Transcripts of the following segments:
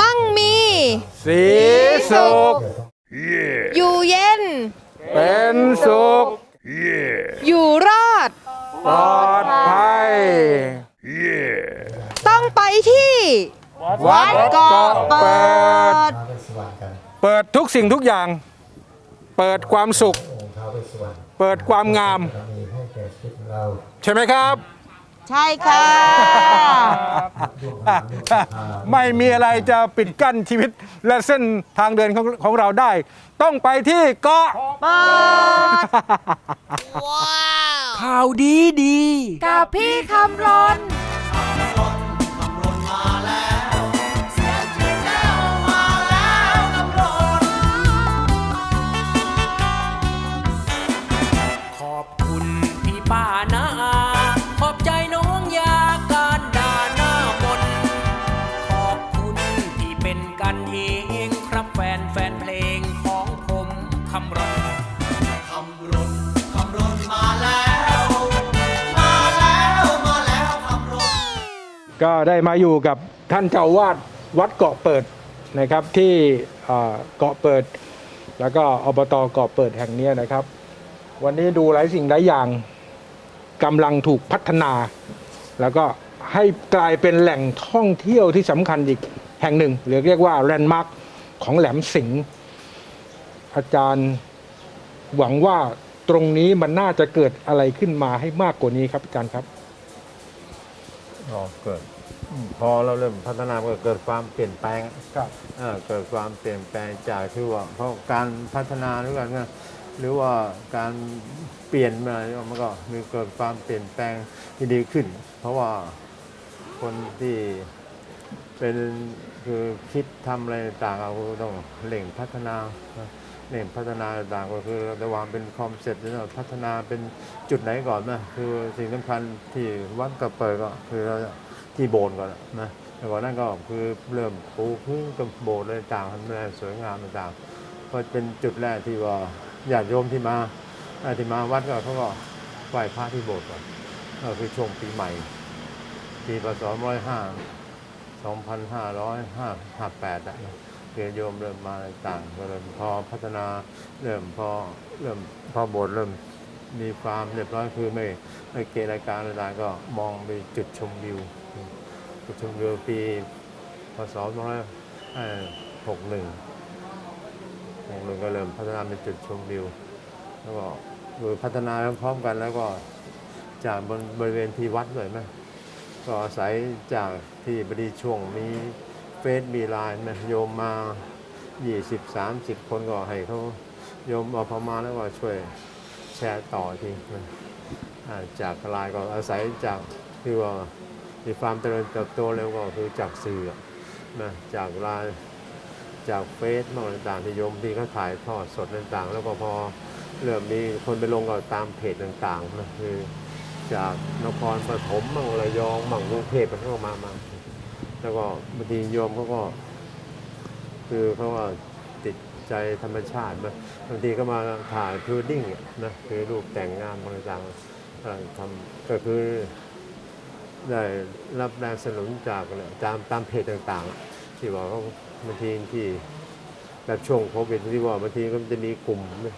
มั่งมี สีสุขอยู่เย็น เป็นสุข อยู่รอด ปลอดภัย ต้องไปที่ วัดเกาะเปิดท้าวเวสสุวรรณกันเปิดทุกสิ่งทุกอย่าง เปิดความสุของค์ท้าวเวสสุวรรณเปิดความงามเรามีให้แก่ชีวิตของเราใช่ไหมครับ ใช่ค่ะลูกหลานลูกทางไม่มีอะไรจะปิดกั้นชีวิตและเส้นทางเดินของของเราได้ ต้องไปที่เกาะเปิดข่าวดีดี กับพี่คำรน ได้มาอยู่กับท่านเจ้าวาดวัดเกาะเปิดนะครับที่เกาะเปิด แล้วก็อบตเกาะเปิดแห่งนี้นะครับ วันนี้ดูหลายสิ่งหลายอย่างกำลังถูกพัฒนา แล้วก็ให้กลายเป็นแหล่งท่องเที่ยวที่สำคัญอีกแห่งหนึ่งหรือเรียกว่าแลนด์มาร์คของแหลมสิงห์อาจารย์หวังว่าตรงนี้มันน่าจะเกิดอะไรขึ้นมาให้มากกว่านี้ครับอาจารย์ครับอ๋อเกิด พอเราเริ่มพัฒนาก็เกิดความเปลี่ยนแปลงครับ เอ่อเกิดความเปลี่ยนแปลงจากที่ว่าเพราะการพัฒนาหรือกันหรือว่าการเปลี่ยนมาเนี่ยมันก็มีเกิดความเปลี่ยนแปลงที่ดีขึ้น เพราะว่าคนที่เป็นคือคิดทำอะไรต่างๆเราก็ต้องเร่งพัฒนาเร่งพัฒนาต่างๆก็คือเราจะวางเป็นคอมเซ็ปต์แล้วเราพัฒนาเป็นจุดไหนก่อนนะคือสิ่งสำคัญที่วัดกระเปิดก็คือเรา ที่โบสถ์ก่อนนะแต่ก่อนนั้นก็คือเริ่มปูพื้นกับโบสถ์อะไรต่างๆทำอะไรสวยงามต่างๆก็เป็นจุดแรกที่ว่าญาติโยมที่มาที่มาวัดก็เขาก็ไหว้พระที่โบสถ์ก่อนก็คือช่วงปีใหม่ปีพศร้อยห้า2,558อะนะเรียโยมเริ่มมาอะไรต่างก็เริ่มพอพัฒนาเริ่มพอเริ่มพอโบสถ์เริ่มมีความเรียบร้อยคือไม่ไม่เกณฑ์รายการอะไรก็มองไปจุดชมวิว จุดชมวิวปีพศ2561 61ก็เริ่มพัฒนาเป็นจุดชมวิว แล้วก็คือพัฒนาพร้อมกันแล้วก็จากบนบริเวณที่วัดด้วยไหมก็อาศัยจากที่บดีช่วงมีเฟซมีไลน์นะโยมมา 20 30 คนก็ให้เขาโยมเอาพอมาแล้วก็ช่วยแชร์ต่อทีจากไลน์ก็อาศัยจากที่ว่า มีความเจริญเติบโตเร็วก็คือจากสื่อนะจากไลน์จากเฟซมางต่างๆที่โยมที่เขาถ่ายทอดสดต่างๆ แล้วก็พอเริ่มมีคนไปลงก็ตามเพจต่างๆนะคือจากนครปฐมมั่งระยองมั่งกรุงเทพมันก็มามา แล้วก็บางทีโยมเขาก็ คือเขาว่าติดใจธรรมชาตินะบางทีก็มาถ่ายพรีดิ้งนะคือรูปแต่งงานต่างๆทำก็คือ ได้รับแรงสนับสนุนจากเนี่ยตามตามเพจต่างๆ ที่ว่าเขาบางทีที่แบบช่วงโควิดที่ว่าบางทีก็จะมีกลุ่มนะ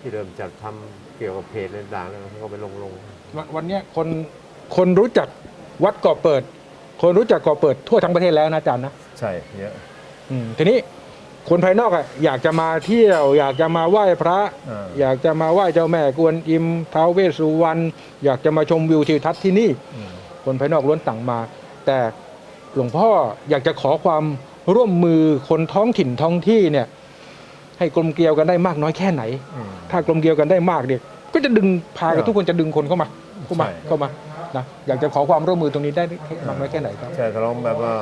ที่เริ่มจัดทำเกี่ยวกับเพจต่างๆแล้วเขาก็ไปลงลงวันวันเนี้ยคนคนรู้จักวัดเกาะเปิด คนรู้จักเกาะเปิดทั่วทั้งประเทศแล้วนะอาจารย์นะใช่เยอะอืมทีนี้คนภายนอกอะอยากจะมาเที่ยว อยากจะมาไหว้พระอ่าอยากจะมาไหว้เจ้าแม่กวนอิมท้าวเวสสุวรรณอยากจะมาชมวิวทิวทัศน์ที่นี่อืม คนภายนอกล้วนต่างมา แต่หลวงพ่ออยากจะขอความร่วมมือคนท้องถิ่นท้องที่เนี่ยให้กลมเกลียวกันได้มากน้อยแค่ไหนอืมถ้ากลมเกลียวกันได้มากเนี่ยก็จะดึงพากันเออทุกคนจะดึงคนเข้ามาเข้ามาใช่เข้ามานะอยากจะขอความร่วมมือตรงนี้ได้มากน้อยแค่ไหนครับใช่ก็ลองแบบว่า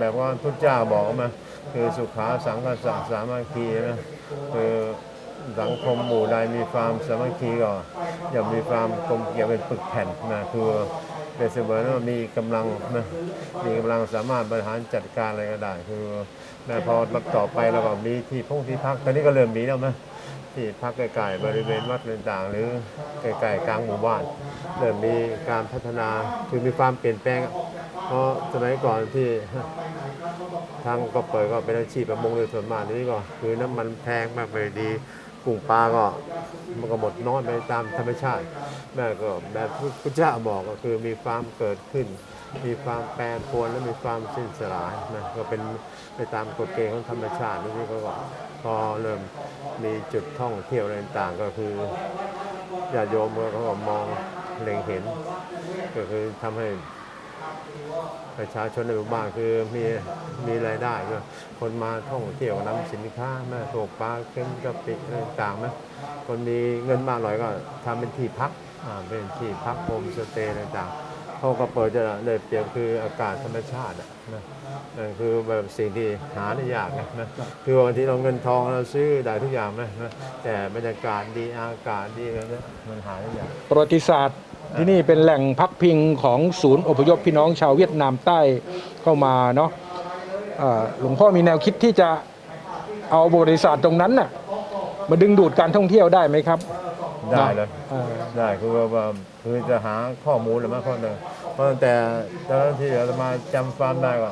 แบบว่าพุทธเจ้าบอกมาคือสุขาสังคสะสามัคคีนะคือสังคมหมู่ใดมีความสามัคคีก็อย่ามีความกลมเกลียวเป็นปึกแผ่นนะคือ เป็นเสมือนว่ามีกำลังนะมีกำลังสามารถบริหารจัดการอะไรก็ได้ คือแม้พอรับต่อไปเราก็มีที่พงที่พักตอนนี้ก็เริ่มมีแล้วนะที่พักใกลๆบริเวณวัดต่างๆ หรือใกลๆกลางหมู่บ้านเริ่มมีการพัฒนาคือมีความเปลี่ยนแปลง เพราะสมัยก่อนที่ทางก็เปิดก็เป็นอาชีพประมงโดยส่วนมากนี่ก็คือน้ำมันแพงมากไปดี กุ้งปลาก็มันก็หมดน้อยไปตามธรรมชาติ แม่ก็แบบที่พระเจ้าบอกก็คือมีความเกิดขึ้น มีความแปรปรวนและมีความสิ้นสลายนะก็เป็นไปตามกฎเกณฑ์ของธรรมชาตินี่ก็พอเริ่มมีจุดท่องเที่ยวอะไรต่างๆก็คือญาติโยมเขาก็มองเล็งเห็น ก็คือทำให้ ประชาชนในหมู่บ้านคือมีมีรายได้ก็คนมาท่องเที่ยวนำสินค้าแม่โถกปลาเค็มกะปิอะไรต่างๆนะคนมีเงินมากหน่อยก็ทำเป็นที่พักอ่าเป็นที่พักโฮมสเตย์ต่างๆเขาก็เปิดจะได้เปรียบคืออากาศธรรมชาตินะนั่นคือแบบสิ่งที่หาได้ยากนะนะคือบางทีเราเงินทองเราซื้อได้ทุกอย่างนะนะแต่บรรยากาศดีอากาศดีอะไรเนี่ยมันหาได้ยากประวัติศาสตร์ ที่นี่เป็นแหล่งพักพิงของศูนย์อพยพพี่น้องชาวเวียดนามใต้เข้ามาเนาะอ่าหลวงพ่อมีแนวคิดที่จะเอาประวัติศาสตร์ตรงนั้นน่ะมาดึงดูดการท่องเที่ยวได้ไหมครับ ได้เลยอ่าได้คือว่าว่าคือจะหาข้อมูลหรือไม่ข้อหนึ่งเพราะตั้งแต่ตอนนั้นที่เรามาจำความได้ก็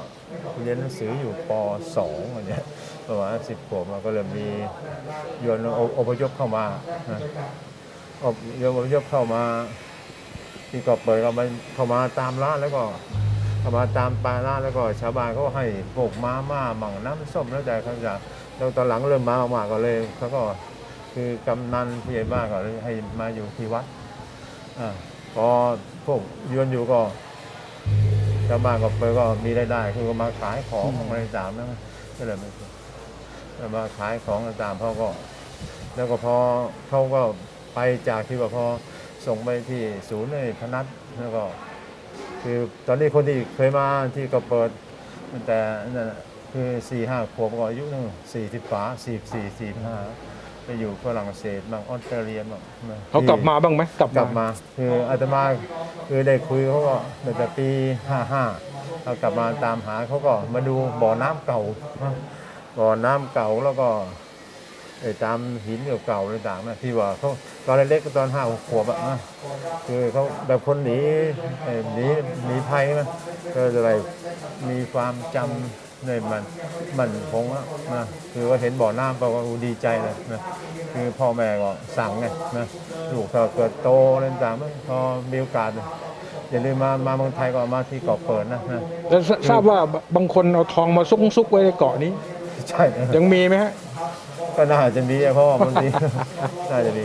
เรียนหนังสืออยู่ป .2 อันเนี้ยประมาณสิบขวบมาก็เริ่มมีโยนออพยพเข้ามานะอบโยนอพยพเข้ามา ที่ก็เปิดก็มาเข้ามาตามร้านแล้วก็เข้ามาตามปลาร้านแล้วก็ชาวบ้านเขาก็ให้พวกม้าม่าหมั่งน้ำส้มแล้วแต่เขาจะแล้วตอนหลังเริ่มมามากก็เลยเขาก็คือกำนันผู้ใหญ่บ้านก็เลยให้มาอยู่ที่วัดอ่าพอพวกยวนอยู่ก็ชาวบ้านก็เปิดก็มีรายได้คือก็มาขายของอะไรต่างๆนก็เลยมาแล้วมาขายของตางๆเขาก็ แล้วก็พอเขาก็ไปจากที่ว่าพอ ส่งไปที่ศูนย์ในพนัสแล้วก็คือตอนนี้คนที่เคยมาที่ก็เปิดตั้งแต่นั่นน่ะคือสี่ห้าขวบก็อายุนึงสี่สิบฝาสี่สี่สี่ห้าไปอยู่ฝรั่งเศสบ้างออสเตรเลียบ้างนะเขากลับมาบ้างไหมกลับกลับมา คืออาตมาคือได้คุยเขาก็ตั้งแต่ปีห้าห้าเขากลับมาตามหาเขาก็มาดูบ่อน้ำเก่านะบ่อน้ำเก่าแล้วก็ ไอ้ตามหินเก่าๆอะไรต่างๆนะที่ว่าเขาตอนเล็กๆก็ตอนห้าหกขวบอะนะคือเขาแบบคนหนีเอ่อหนีหนีภัยนะก็จะอะไรมีความจำในมันมันคงอะนะคือว่าเห็นบ่อน้ำก็ว่าดีใจเลยนะคือพ่อแม่ก็สั่งไงนะลูกเขาเกิดโตอะไรต่างๆพอมีโอกาสอย่าลืมมามาเมืองไทยก็มาที่เกาะเปิดนะนะแล้วทราทราบว่าบางคนเอาทองมาซุกซุกไว้ในเกาะนี้ ใช่นะยังมีไหมฮะ ก็น่าจะมีอะเพราะว่าบางทีน่าจะมี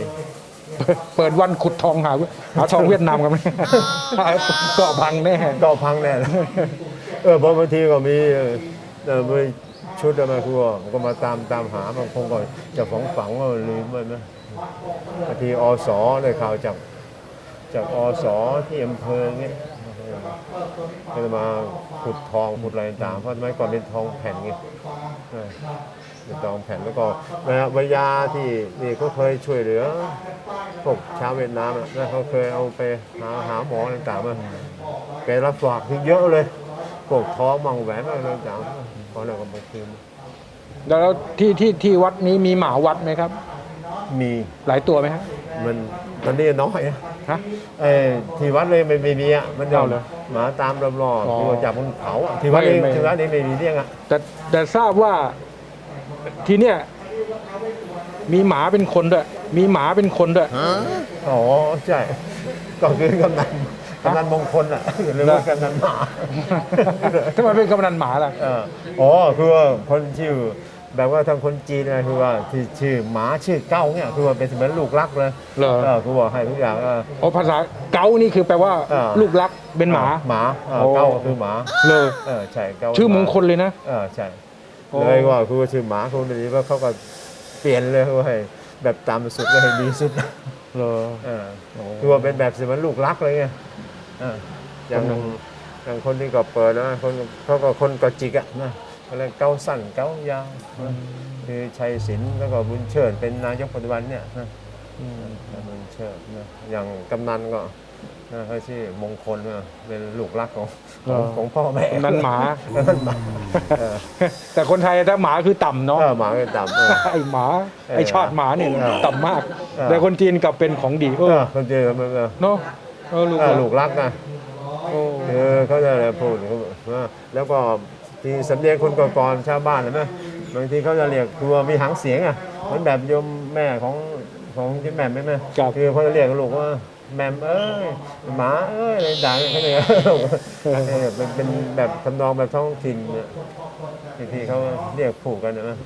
เปิดเปิดวันขุดทองหาหาทองเวียดนามกันไหม เกาะพังแน่ ก็พังแน่เลยเออเพราะบางทีก็มีเออเออมีชุดอะไรคือว่าก็มาตามตามหาบางคนก็จะฝังฝังว่าลืมไปไหมบางทีอสได้ข่าวจากจากอสที่อำเภอเงี้ยก็จะมาขุดทองขุดอะไรต่างเพราะสมัยก่อนเป็นทองแผ่นไงเออ เป็นทองแผ่นแล้วก็เวลาที่นี่เขาเคยช่วยเหลือพวกชาวเวียดนามอะแล้วเขาเคยเอาไปหาหาหมอต่างๆมาแกรับฝากที่เยอะเลยพวกท้องมังแหวนอะไรต่างๆพอแล้วก็มาคืนแล้วที่ที่ที่วัดนี้มีหมาวัดไหมครับ มีหลายตัวไหมฮะมันมันนี่น้อยอะฮะเอ้ยที่วัดเลยไม่ไม่มีอะมันจะเอาเลยหมาตามรอบอ๋อๆที่ว่าจับบนเขาอะที่วัดเองไม่ไม่ที่วัดเองไม่มีเลี้ยงอะแต่แต่ทราบว่า ที่เนี่ยมีหมาเป็นคนด้วย มีหมาเป็นคนด้วย อ๋อใช่ก็คือกำนันกำนันมงคลอะหรือว่ากำนันหมาทำไมเป็นกำนันหมาล่ะเอออ๋อคือว่าคนชื่อแบบว่าทางคนจีนนะคือว่าที่ชื่อหมาชื่อเก้าเนี่ยคือว่าเป็นเหมือนลูกรักเลยเหรอเออคือว่าให้ทุกอย่างเออโอ้ภาษาเกานี่คือแปลว่าอ่าลูกรักเป็นหมาหมาเออโอ้เก้าคือหมาเลยเออใช่เก้าชื่อมงหาคลเลยนะเออใช่โอ้ เลยว่าคือว่าชื่อหมาคนนี้ว่าเขาก็เปลี่ยนเลยว่าให้แบบตามสุดก็ให้ดีสุดเลยเออคือว่าเป็นแบบเหมือนลูกรักเลยไงเอออย่างคนหนึ่งอย่างคนที่ก็เปิดนะคนเขาก็คนก็จิกอะนะอะไรเก้าสั้นเก้ายาวนะคือชัยศิลป์แล้วก็บุญเชิดเป็นนายกปัจจุบันเนี่ยนะอืมบุญเชิดนะอย่างกำนันก็นะ เขาชื่อมงคลนะเป็นลูกรักของของของพ่อแม่นันหมา นันหมาเออแต่คนไทยถ้าหมาคือต่ำเนาะ เออหมาก็ต่ำเออ ไอหมา เออไอชาติหมาเนี่ยเออต่ำมาก เออ แต่คนจีนกลับเป็นของดีเอเอออคนเจอมันเออเนาะเออลูกเออรักลูกรักนะโอ้เออเขาจะอะไรพูดเขาบอกว่าแล้วก็ที่สำเนียงคนก่อนๆชาวบ้านนไหมบางทีเขาจะเรียกคือว่ามีหางเสียงอะเหมือนแบบโยมแม่ของของที่แม่ไหมแม่คือเขาจะเรียกลูกว่า แหม่มเอ้ยหมาเอ้ยอะไรต่างๆเขาเรียกเออเป็นเป็นแบบทำนองแบบท้องถิ่นเนี่ยบางทีเขาเรียกผูกกันนะ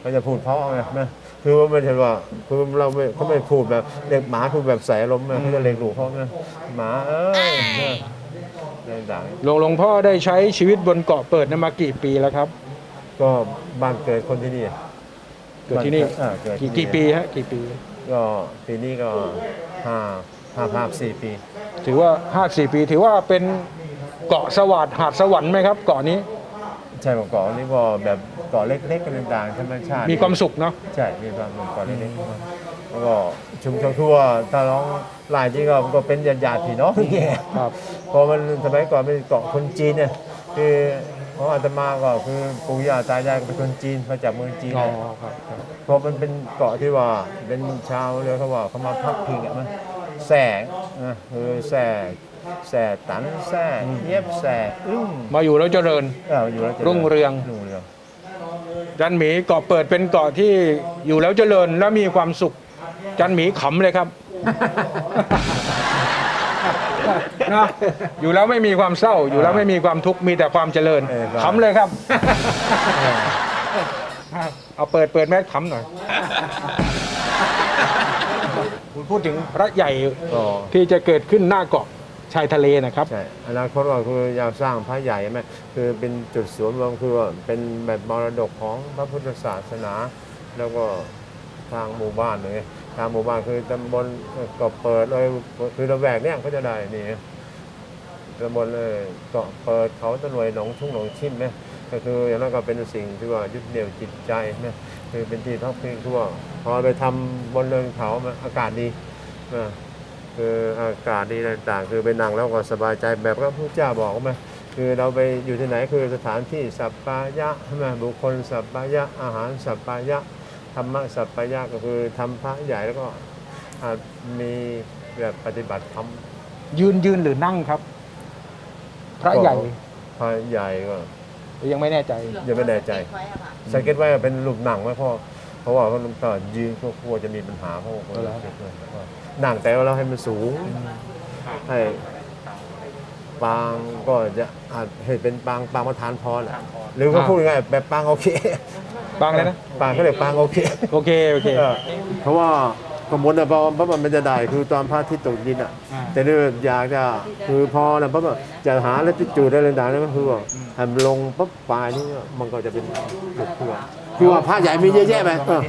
เขาจะพูดเพราะไงนะคือว่าไม่ใช่ว่าคือเราไม่เขาไม่พูดแบบเรียกหมาคือแบบใส่อารมณ์นะเขาจะเรียกลูกเขาไงหมาเอ้ยเนี่ยอะไรต่างๆหลวงหลวงพ่อได้ใช้ชีวิตบนเกาะเปิดนั้นมากี่ปีแล้วครับ ก็บ้านเกิดคนที่นี่เกิดที่นี่อ่าเกิดที่กี่นี่กี่ปีฮะกี่ปี ก็ปีนี้ก็ห้า ห้าห้าสี่ปี ถือว่าห้าสี่ปี ถือว่าเป็นเกาะสวัสดิ์หาดสวรรค์ไหมครับ เกาะนี้ใช่เกาะนี่ก็แบบเกาะเล็กๆกันต่างๆธรรมชาติมีความสุขเนาะใช่มีความสุขเกาะเล็กๆแล้วก็ชุมชนทั่วถ้าร้องลายจริงก็ก็เป็นญาติๆพี่น้องนี่ครับเพอมันสมัยก่อนเป็นเกาะคนจีนเนี่ยคือของอาตมาก็คือปู่ย่าตายายก็เป็นคนจีนมาจากเมืองจีนอ๋อเลยครับครับ เพราะมันเป็นเกาะที่ว่าเป็นชาวเรือเขาว่าเขามาพักพิงอะมัน แส่นะคือแส่แส่ตันแส่เย็บแส่อึ้งมาอยู่แล้วเจริญ เอออยู่แล้วจะรุ่งเรือง รุ่งเรืองจันหมีเกาะเปิดเป็นเกาะที่อยู่แล้วเจริญและมีความสุข จันหมีขำเลยครับ นะอยู่แล้วไม่มีความเศร้า อยู่แล้วไม่มีความทุกข์มีแต่ความเจริญขำเลยครับ เอาเปิดเปิดแมสขำหน่อยคุณ พูดถึงพระใหญ่ก็ที่จะเกิดขึ้นหน้าเกาะชายทะเลนะครับ ใช่อนาคตก็คืออยากสร้างพระใหญ่ไหมคือเป็นจุดศูนย์รวมคือว่าเป็นแบบมรดกของพระพุทธศาสนา แล้วก็ทางหมู่บ้านเลยทางหมู่บ้านคือตำบลเกาะเปิดเลยคือระแวกเนี่ยเขาจะได้นี่ตำบลเลยเกาะเปิดเขาตะหน่วยหนองทุ่งหนองชิมไหมก็คืออย่างนั้นก็เป็นสิ่งที่ว่ายึดเหนี่ยวจิตใจนะ คือเป็นที่พักพิงทั่วพอไปทำบนเนินเขามันอากาศดีนะคืออากาศดีต่างๆ คือไปนั่งแล้วก็สบายใจแบบพระพุทธเจ้าบอกไหมคือเราไปอยู่ที่ไหนคือสถานที่สัปปายะใช่ไหมบุคคลสัปปายะอาหารสัปปายะธรรมะสัปปายะก็คือทำพระใหญ่แล้วก็อาจมีแบบปฏิบัติธรรมยืนยืนหรือนั่งครับ พระใหญ่พระใหญ่ก็ ยังไม่แน่ใจ ยังไม่แน่ใจ สังเกตไว้เป็นรูปหนังไว้เพราะเพราะว่ามันก็ยืนก็กลัวจะมีปัญหาเพราะว่าเอาเหรอหนังแต่ว่าเราให้มันสูง ให้ปางก็จะอาจให้เป็นปางปางประธานพรแหละหรือก็พูดง่ายๆแบบปางโอเค บางเลยนะ ปางก็เรียกปางโอเค โอเค โอเค เออเพราะว่า ข้างบนน่ะพอพระมันจะได้คือตอนพระอาทิตย์ตกดินอะ อ่า แต่นี่อยากจะคือพอนะปั๊บอะจะหาแล้วที่จุดได้เลยต่างๆนั่นก็คือว่าให้มันลงปั๊บปลายนี่มันก็จะเป็นจุดคือว่าคือว่าพระใหญ่มีเยอะแยะไปเออ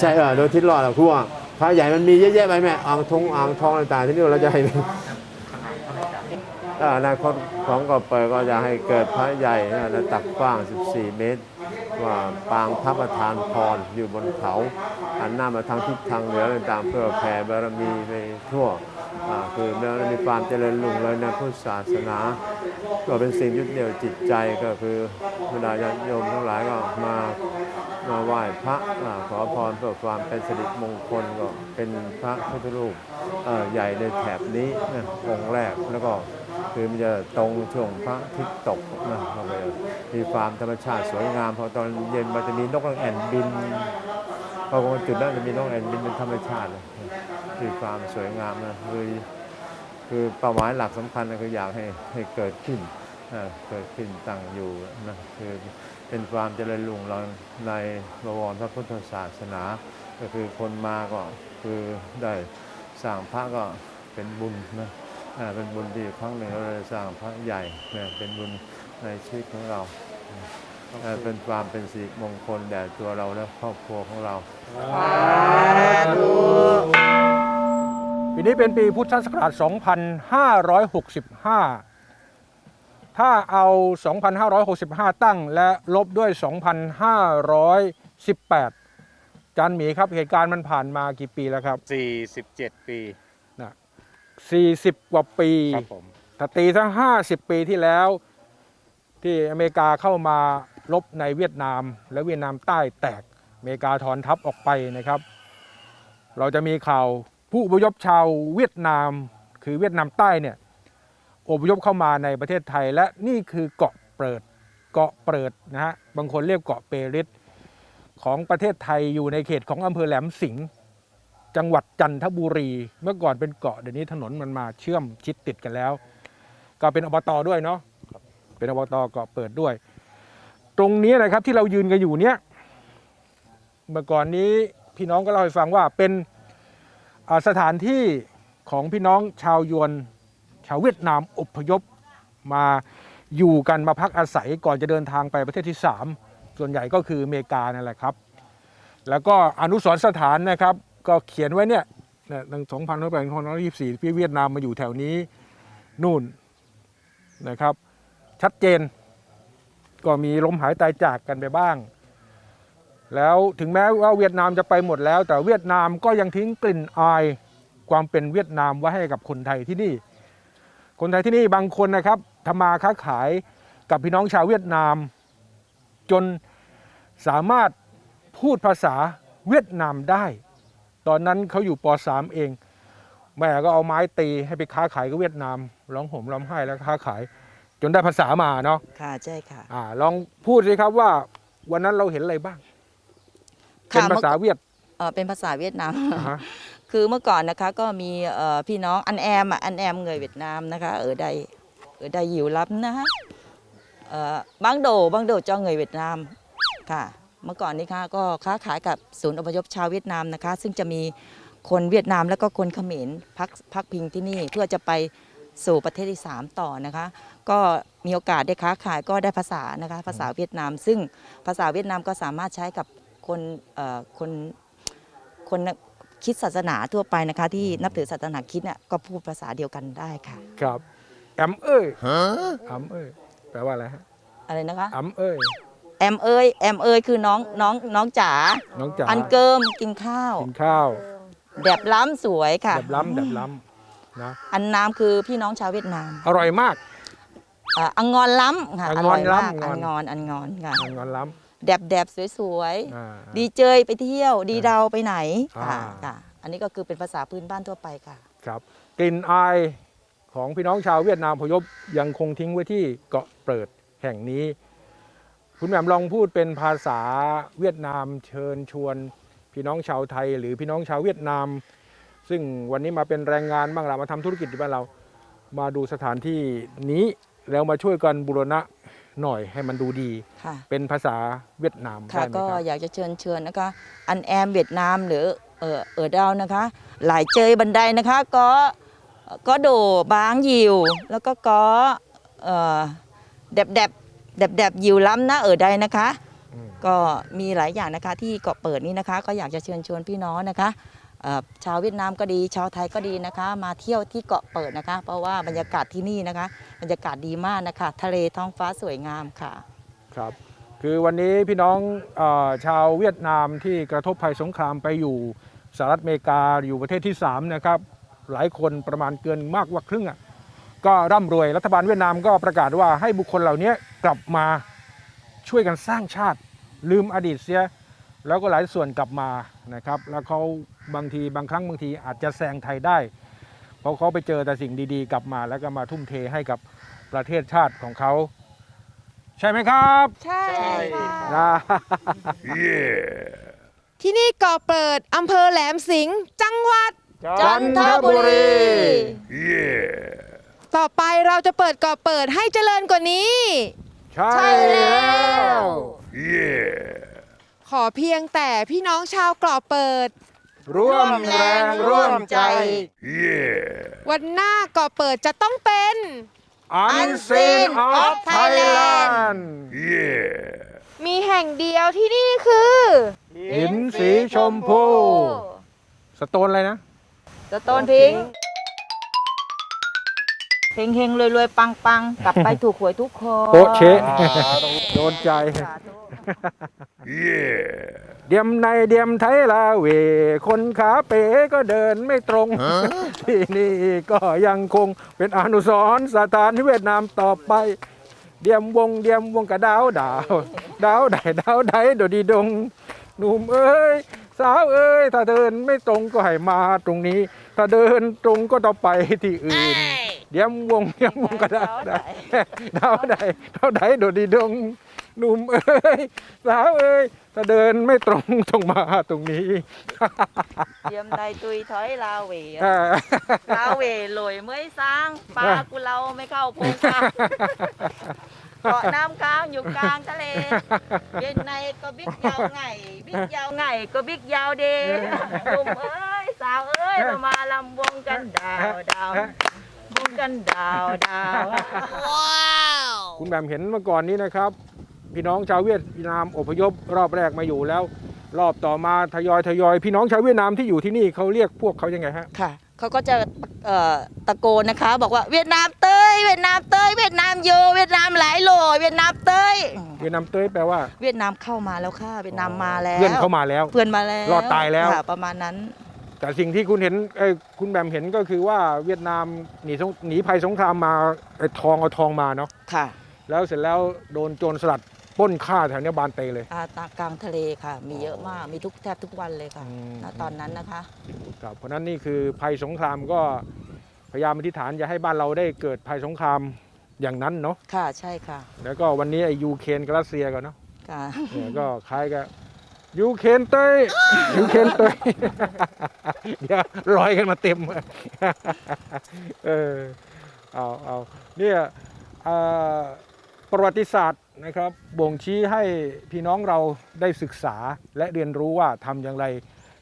ใช่เออโดยทิศรอดอะคือว่าพระใหญ่มันมีเยอะแยะไปแม่อ่างทงอ่างทองต่างๆที่นี่เราจะให้มันอ่าอนาคตของก็เปิดก็จะให้เกิดพระใหญ่นะแล้วตักกว้าง 14 เมตร ว่าปางพระประธานพรอยู่บนเขาหันหน้ามาทางทิศทางเหนือต่างเพื่อแผ่บารมีไปทั่ว คือเมื่อมีความเจริญรุ่งเรืองในพุทธศาสนา ก็เป็นสิ่งยึดเหนี่ยวจิตใจก็คือบรรดาญาติโยมทั้งหลายก็มามาไหว้พระขอพรเพื่อความเป็นสิริมงคลก็เป็นพระพุทธรูปใหญ่ในแถบนี้นะองค์แรกแล้วก็คือมันจะตรงช่วงพระอาทิตย์ตกนะเราไปมีความธรรมชาติสวยงามพอตอนเย็นมันจะมีนกนางแอ่นบิน พอวันจุดนั้นจะมีนกแอ่นบินเป็นธรรมชาติเลยมีความสวยงามนะคือคือเป้าหมายหลักสำคัญนะคืออยากให้ให้เกิดขึ้นเกิดขึ้นตั้งอยู่นะคือเป็นความเจริญรุ่งเรืองในบวรพระพุทธศาสนา ก็คือคนมาก็คือได้สร้างพระก็เป็นบุญนะอ่าเป็นบุญที่ครั้งหนึ่งเราได้สร้างพระใหญ่นะเป็นบุญในชีวิตของเรา เป็นความเป็นสิริมงคลแด่ตัวเราและครอบครัวของเราปีนี้เป็นปีพุทธศักราช 2565 ถ้าเอา 2565 ตั้งและลบด้วย 2518จันหมีครับเหตุการณ์มันผ่านมากี่ปีแล้วครับ 47 ปีนะ40 กว่าปีครับผมถ้าตีทั้ง 50 ปีที่แล้วที่อเมริกาเข้ามา ลบในเวียดนาม และเวียดนามใต้แตกอเมริกาถอนทัพออกไปนะครับ เราจะมีข่าวผู้อพยพชาวเวียดนาม คือเวียดนามใต้เนี่ยอพยพเข้ามาในประเทศไทย และนี่คือเกาะเปิดเกาะเปิดนะฮะบางคนเรียกเกาะเปริตของประเทศไทยอยู่ในเขตของอำเภอแหลมสิงห์จังหวัดจันทบุรี เมื่อก่อนเป็นเกาะเดี๋ยวนี้ถนนมันมาเชื่อมชิดติดกันแล้ว ก็เป็นอบตด้วยเนาะเป็นอบตเกาะเปิดด้วย ตรงนี้นะครับที่เรายืนกันอยู่เนี้ยเมื่อก่อนนี้พี่น้องก็เล่าให้ฟังว่าเป็นสถานที่ของพี่น้องชาวยวนชาวเวียดนามอพยพมาอยู่กันมาพักอาศัยก่อนจะเดินทางไปประเทศที่ 3 ส่วนใหญ่ก็คืออเมริกานั่นแหละครับ แล้วก็อนุสรสถานนะครับ ก็เขียนไว้เนี่ยเนี่ยตั้ง2,524พี่เวียดนามมาอยู่แถวนี้นู่นนะครับ ชัดเจน ก็มีล้มหายตายจากกันไปบ้าง แล้วถึงแม้ว่าเวียดนามจะไปหมดแล้ว แต่เวียดนามก็ยังทิ้งกลิ่นอายความเป็นเวียดนามไว้ให้กับคนไทยที่นี่ คนไทยที่นี่บางคนนะครับทำมาค้าขายกับพี่น้องชาวเวียดนาม จนสามารถพูดภาษาเวียดนามได้ ตอนนั้นเขาอยู่ป .3 เอง แม่ก็เอาไม้ตีให้ไปค้าขายกับเวียดนามร้องห่มร้องไห้แล้วค้าขาย จนได้ภาษามาเนาะค่ะใช่ค่ะ อ่า ลองพูดสิครับว่า วันนั้นเราเห็นอะไรบ้าง เป็นภาษาเวียดเอ่อเป็นภาษาเวียดนามอ่าฮะคือเมื่อก่อนนะคะก็มีเอ่อพี่น้องอันแอมอะอันแอม người Việt Nam นะคะ ở đây ở đây nhiều lắm นะฮะเอ่อบางโดบางโด cho người Việt Nam ค่ะ เมื่อก่อนนี้ค่ะก็ค้าขายกับศูนย์อพยพชาวเวียดนามนะคะ ซึ่งจะมีคนเวียดนามแล้วก็คนเขมรพักพักพิงที่นี่เพื่อจะไป สู่ประเทศที่ 3 ต่อนะคะ ก็มีโอกาสได้ค้าขายก็ได้ภาษานะคะภาษาเวียดนาม ซึ่งภาษาเวียดนามก็สามารถใช้กับคนเอ่อคนคนคริดศาสนาทั่วไปนะคะ ที่นับถือศาสนาคริดเนี่ยก็พูดภาษาเดียวกันได้ค่ะ ครับแอมเอ้ยแอมเอ้ยแปลว่าอะไรฮะอะไรนะคะแอมเอ้ยแอมเอยแอมเอยคือน้องน้องน้องจ๋าน้องจ๋าอันเกิมกินข้าวกินข้าว แบบล้ำสวยค่ะแบบล้ำแบบล้ำ นะอันน้ำคือพี่น้องชาวเวียดนาม อร่อยมาก อ่าอังงอนล้ำค่ะอัองงร่ออนยมากล้ำอังงอน อังงอนค่ะ งอนล้แดบแดบสวยำอ่า ๆ ดีเจยไปเที่ยว ดีเดาไปไหนอ่า ค่ะค่ะ อันนี้ก็คือเป็นภาษาพื้นบ้านทั่วไปค่ะ ครับกลิ่นอายของพี่น้องชาวเวียดนามพยพยังคงทิ้งไว้ที่เกาะเปิดแห่งนี้ คุณแหม่มลองพูดเป็นภาษาเวียดนามเชิญชวน พี่น้องชาวไทย หรือพี่น้องชาวเวียดนาม ซึ่งวันนี้มาเป็นแรงงานบ้างละมาทำธุรกิจที่บ้านเรา มาดูสถานที่นี้แล้วมาช่วยกันบูรณะหน่อยให้มันดูดีค่ะเป็นภาษาเวียดนามค่ะได้ไหมก็ครับอยากจะเชิญเชิญนะคะ อันแอมเวียดนามหรือเออเออดาวนะคะ หลายเจยบันไดนะคะ ก็ก็โดบางยิว แล้วก็ก็เออแดบแดบแดบแดบยิวล้ำนะเออใดนะคะอืมก็มีหลายอย่างนะคะที่เกาะเปิดนี้นะคะ ก็อยากจะเชิญชวนพี่น้องนะคะเอ่อ ชาวเวียดนามก็ดี ชาวไทยก็ดีนะคะ มาเที่ยวที่เกาะเปิดนะคะ เพราะว่าบรรยากาศที่นี่นะคะ บรรยากาศดีมากนะคะ ทะเลท้องฟ้าสวยงามค่ะ ครับ คือวันนี้พี่น้องออชาวเวียดนามที่กระทบภัยสงครามไปอยู่สหรัฐอเมริกาอยู่ประเทศที่ 3 นะครับ หลายคนประมาณเกินมากกว่าครึ่งอะก็ร่ำรวยรัฐบาลเวียดนามก็ประกาศว่าให้บุคคลเหล่านี้กลับมาช่วยกันสร้างชาติ ลืมอดีตเสีย แล้วก็หลายส่วนกลับมานะครับ แล้วเขาบางทีบางครั้งบางทีอาจจะแซงไทยได้ เพราะเขาไปเจอแต่สิ่งดีๆ กลับมา แล้วก็มาทุ่มเทให้กับประเทศชาติของเขา ใช่ไหมครับใช่ค่ะนะ ที่นี่เกาะเปิดอำเภอแหลมสิงห์จังหวัด จันทบุรี ต่อไปเราจะเปิดเกาะเปิดให้เจริญกว่านี้ ใช่แล้ว ขอเพียงแต่พี่น้องชาวเกาะเปิด ร่วมแรงร่วมใจ วันหน้าเกาะเปิดจะต้องเป็น Unseen of Thailand มีแห่งเดียวที่นี่คือหินสีชมพู สโตนอะไรนะสโตนพิงค์ เฮงเฮงรวยรวยปังปังกลับไปถูกหวยทุกคนโป๊ะเชะโดนใจเดียมในเดียมไทยลาเว คนขาเป๋ก็เดินไม่ตรง ที่นี่ก็ยังคงเป็นอนุสรณ์สถานที่เวียดนามต่อไป เดียมวงเดียมวงกระดาวดาว ดาวไดดาวไดโดดีดง หนุ่มเอ้ย สาวเอ้ย ถ้าเดินไม่ตรงก็ให้มาตรงนี้ ถ้าเดินตรงก็ต้องไปที่อื่น เดี๋ยววงเดี๋ยววงก็ได้ดาวใดดาวใดดาวใดโดดดีดงหนุ่มเอ้ยสาวเอ้ยถ้าเดินไม่ตรงต้องมาตรงนี้เยี่ยมใดตุยถอยลาเวอ่าลาเวลอยเมื่อยสร้างปลากุเราไม่เข้าโพงกลางเกาะน้ำค้างอยู่กลางทะเลเย็นในก็บิ๊กยาวไงบิ๊กยาวไงก็บิ๊กยาวเดหนุ่มเอ้ยสาวเอ้ยเรามาลำวงกันดาวดาว วงกันดาวดาวคุณแบมเห็นเมื่อก่อนนี้นะครับ พี่น้องชาวเวียดนามอพยพรอบแรกมาอยู่แล้ว รอบต่อมาทยอยทยอย พี่น้องชาวเวียดนามที่อยู่ที่นี่เขาเรียกพวกเขายังไงฮะค่ะเขาก็จะเอ่อตะโกนนะคะ บอกว่าเวียดนามเต้ยเวียดนามเต้ยเวียดนามโยเวียดนามหลายโหลเวียดนามเต้ยเวียดนามเต้ยแปลว่า เวียดนามเข้ามาแล้วค่ะเวียดนามมาแล้วเพื่อนเข้ามาแล้ว เพื่อนมาแล้วรอดตายแล้วค่ะประมาณนั้น แต่สิ่งที่คุณเห็นเอ้ยคุณแบมเห็นก็คือว่าเวียดนามหนีสงหนีภัยสงครามมาไอ้ทองเอาทองมาเนาะค่ะ แล้วเสร็จแล้วโดนโจรสลัดปล้นฆ่าแถวเนี้ยบานเตเลยอาตากลางทะเลค่ะ มีเยอะมากมีทุกแทบทุกวันเลยค่ะอืมณตอนนั้นนะคะครับเพราะฉะนั้นนี่คือภัยสงครามก็พยายามอธิษฐานอย่าให้บ้านเราได้เกิดภัยสงครามอย่างนั้นเนาะค่ะใช่ค่ะ แล้วก็วันนี้ไอ้ยูเครนกับรัสเซียกันเนาะค่ะเนี่ยก็คล้ายกับ ยูเครนเต้ยยูเครนเต้ยเดี๋ยวลอยกันมาเต็ม เออ เอาเอาเนี่ยเอ่อประวัติศาสตร์นะครับบ่งชี้ให้พี่น้องเราได้ศึกษาและเรียนรู้ว่าทำอย่างไร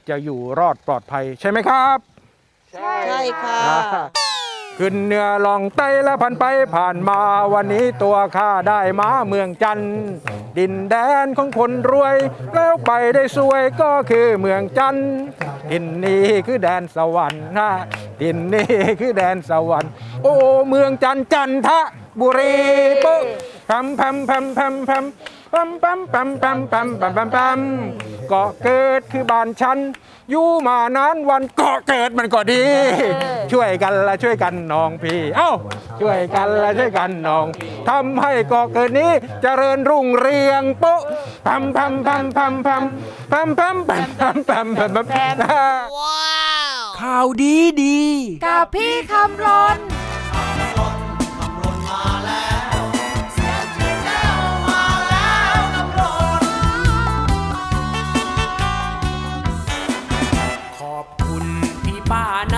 จะอยู่รอดปลอดภัยใช่ไหมครับ ใช่ค่ะขึ้นเหนือลองไต้และผ่านไปผ่านมาวันนี้ตัวข้าได้มาเมืองจันทร์ ดินแดนของคนรวย แล้วไปได้สวยก็คือเมืองจันทร์ดินนี้คือแดนสวรรค์นะดินนี้คือแดนสวรรค์ โอ้เมืองจันทร์จันทบุรีปุ๊แพมแพมแพมแพมแพม แพมแพมแพมแพมแพมแพมแพมแพมเกาะเกิดคือบ้านฉันอยู่มานานวันเกาะเกิดมันก็ดี ช่วยกันละช่วยกันน้องพี่ เอ้าช่วยกันละช่วยกันน้องทำให้เกาะเกิดนี้เจริญรุ่งเรืองปุ๊พัมพัมพัมพัมพัมพัมพัมพัมพัมพัมพัมพัมข่าวดีดี กับพี่คำรน 把那